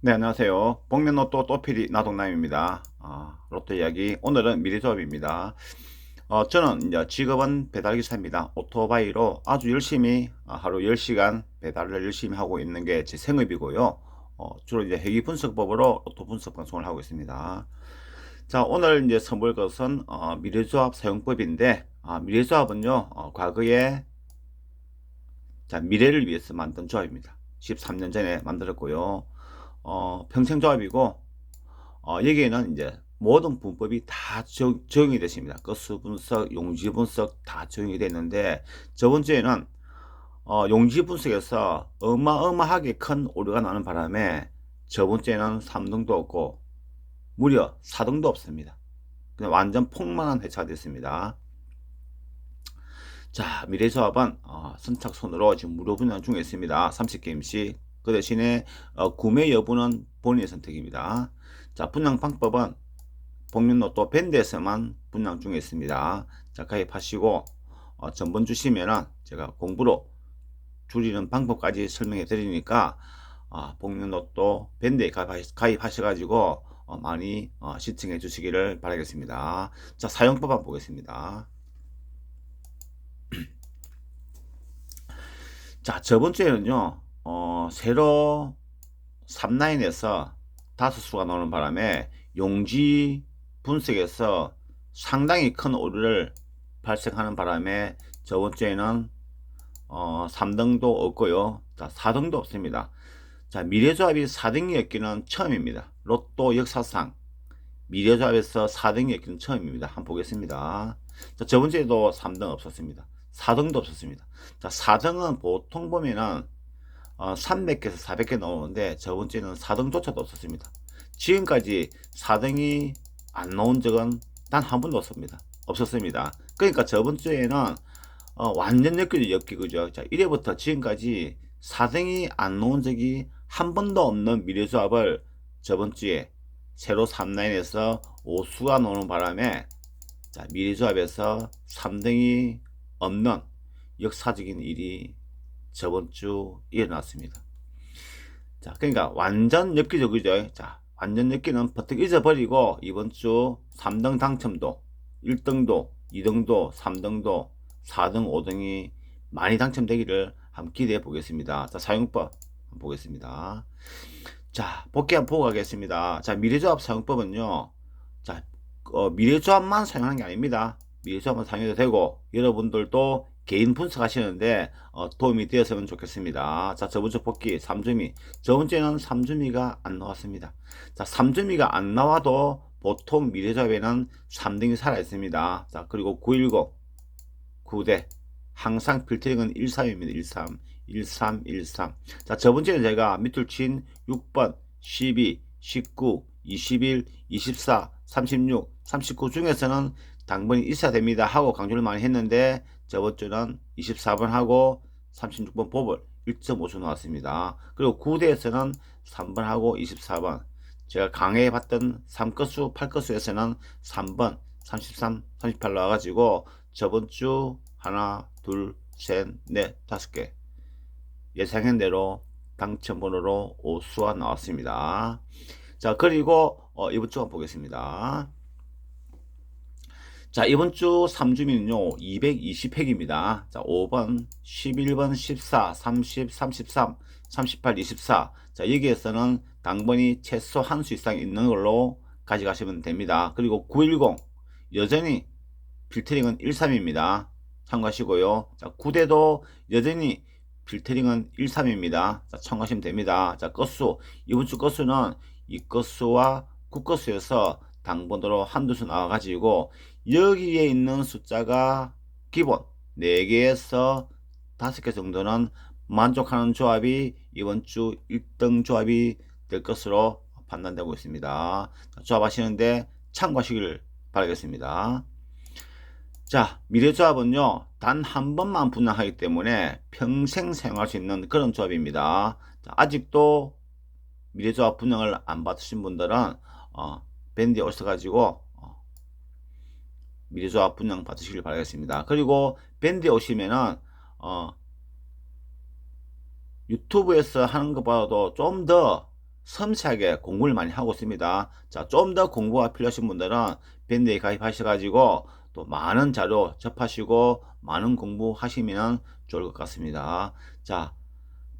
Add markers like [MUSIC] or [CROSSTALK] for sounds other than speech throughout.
네, 안녕하세요. 복면 로또 또피디 나동남입니다. 아, 로또 이야기. 오늘은 미래조합입니다. 어, 저는 이제 직업은 배달기사입니다. 오토바이로 아주 열심히 아, 하루 10시간 배달을 열심히 하고 있는 게 제 생업이고요. 어, 주로 이제 회계 분석법으로 로또 분석 방송을 하고 있습니다. 자, 오늘 이제 선보일 것은 어, 미래조합 사용법인데, 아, 미래조합은요, 어, 과거에 자, 미래를 위해서 만든 조합입니다. 13년 전에 만들었고요. 어, 평생조합이고 어, 여기에는 이제 모든 분법이 다 적, 적용이 됐습니다. 건수 분석, 용지 분석 다 적용이 됐는데 저번 주에는 어, 용지 분석에서 어마어마하게 큰 오류가 나는 바람에 저번 주에는 3등도 없고 무려 4등도 없습니다. 그냥 완전 폭망한 회차가 됐습니다. 자, 미래조합은 어, 선착순으로 지금 무료 분양 중에 있습니다. 30게임씩. 그 대신에 어, 구매 여부는 본인의 선택입니다. 자, 분양 방법은 복면 로또 밴드에서만 분양 중에 있습니다. 자, 가입하시고 어, 전번 주시면은 제가 공부로 줄이는 방법까지 설명해 드리니까 어, 복면 로또 밴드에 가입하셔 가지고 어, 많이 어, 시청해 주시기를 바라겠습니다. 자, 사용법 한번 보겠습니다. [CLEARS THROAT] 자, 저번 주에는요, 어, 세로 3라인에서 다섯 수가 나오는 바람에 용지 분석에서 상당히 큰 오류를 발생하는 바람에 저번 주에는 어, 3등도 없고요. 자, 4등도 없습니다. 자, 미래조합이 4등이었기는 처음입니다. 로또 역사상 미래조합에서 4등이었기는 처음입니다. 한번 보겠습니다. 자, 저번 주에도 3등 없었습니다. 4등도 없었습니다. 자, 4등은 보통 보면은 어, 300개에서 400개 나오는데 저번 주에는 4등조차도 없었습니다. 지금까지 4등이 안 나온 적은 단 한 번도 없습니다. 없었습니다. 그러니까 저번 주에는 어, 완전 엮이죠, 엮이죠. 자, 1회부터 지금까지 4등이 안 나온 적이 한 번도 없는 미래조합을 저번 주에 새로 3라인에서 5수가 나오는 바람에 자, 미래조합에서 3등이 없는 역사적인 일이 저번 주 일어났습니다. 자, 그러니까 완전 엽기죠, 그죠? 자, 완전 엽기는 버뜩 잊어버리고 이번 주 3등 당첨도, 1등도, 2등도, 3등도, 4등, 5등이 많이 당첨되기를 한번 기대해 보겠습니다. 자, 사용법 보겠습니다. 자, 복귀 한번 보고 가겠습니다. 자, 미래조합 사용법은요. 자, 어, 미래조합만 사용하는 게 아닙니다. 미래조합만 사용해도 되고 여러분들도 개인 분석하시는데 어, 도움이 되었으면 좋겠습니다. 자, 저번 주 복귀 3주미. 저번 주에는 3주미가 안 나왔습니다. 자, 3주미가 안 나와도 보통 미래조합에는 3등이 살아 있습니다. 자, 그리고 910, 9대. 항상 필터링은 13입니다. 13. 13, 13. 자, 저번 주에 제가 밑줄 친 6번, 12, 19, 21, 24, 36, 39 중에서는 당번이 있어야 됩니다. 하고 강조를 많이 했는데 저번 주는 24번 하고 36번 뽑을 1.5초 나왔습니다. 그리고 9대에서는 3번 하고 24번. 제가 강의해 봤던 3거수, 8거수에서는 3번, 33, 38 나와가지고 저번 주 하나, 둘, 셋, 넷, 다섯 개. 예상한 대로 당첨번호로 5수가 나왔습니다. 자, 그리고 어, 이번 주 한번 보겠습니다. 자, 이번 주 3주민은요, 220획입니다. 자, 5번, 11번, 14, 30, 33, 38, 24. 자, 여기에서는 당번이 최소 한 수 이상 있는 걸로 가져가시면 됩니다. 그리고 910, 여전히 필터링은 13입니다. 참고하시고요. 자, 9대도 여전히 필터링은 13입니다. 자, 참고하시면 됩니다. 자, 건수. 이번 주 건수는 이 건수와 국건수에서 당번으로 한두 수 나와가지고 여기에 있는 숫자가 기본 4개에서 5개 정도는 만족하는 조합이 이번 주 1등 조합이 될 것으로 판단되고 있습니다. 조합하시는데 참고하시길 바라겠습니다. 자, 미래조합은요, 단 한 번만 분양하기 때문에 평생 사용할 수 있는 그런 조합입니다. 자, 아직도 미래조합 분양을 안 받으신 분들은, 어, 밴드에 오셔가지고, 어, 미래조합 분양 받으시길 바라겠습니다. 그리고 밴드에 오시면은, 어, 유튜브에서 하는 것보다도 좀 더 섬세하게 공부를 많이 하고 있습니다. 자, 좀 더 공부가 필요하신 분들은 밴드에 가입하셔가지고 또 많은 자료 접하시고 많은 공부하시면 좋을 것 같습니다. 자,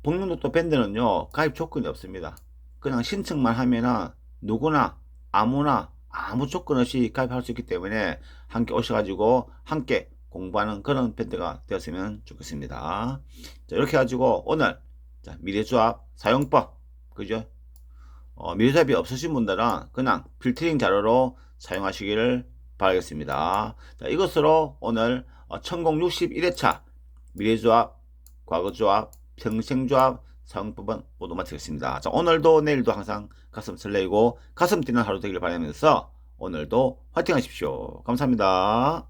복륜로또 밴드는요, 가입 조건이 없습니다. 그냥 신청만 하면은 누구나 아무나 아무 조건 없이 가입할 수 있기 때문에 함께 오셔가지고 함께 공부하는 그런 밴드가 되었으면 좋겠습니다. 자, 이렇게 해가지고 오늘 자, 미래조합 사용법, 그죠? 어, 미래조합이 없으신 분들은 그냥 필터링 자료로 사용하시기를 바라겠습니다. 자, 이것으로 오늘 어, 1061회차 미래조합, 과거조합, 평생조합 사용법은 모두 마치겠습니다. 자, 오늘도 내일도 항상 가슴 설레이고 가슴 뛰는 하루 되길 바라면서 오늘도 화이팅 하십시오. 감사합니다.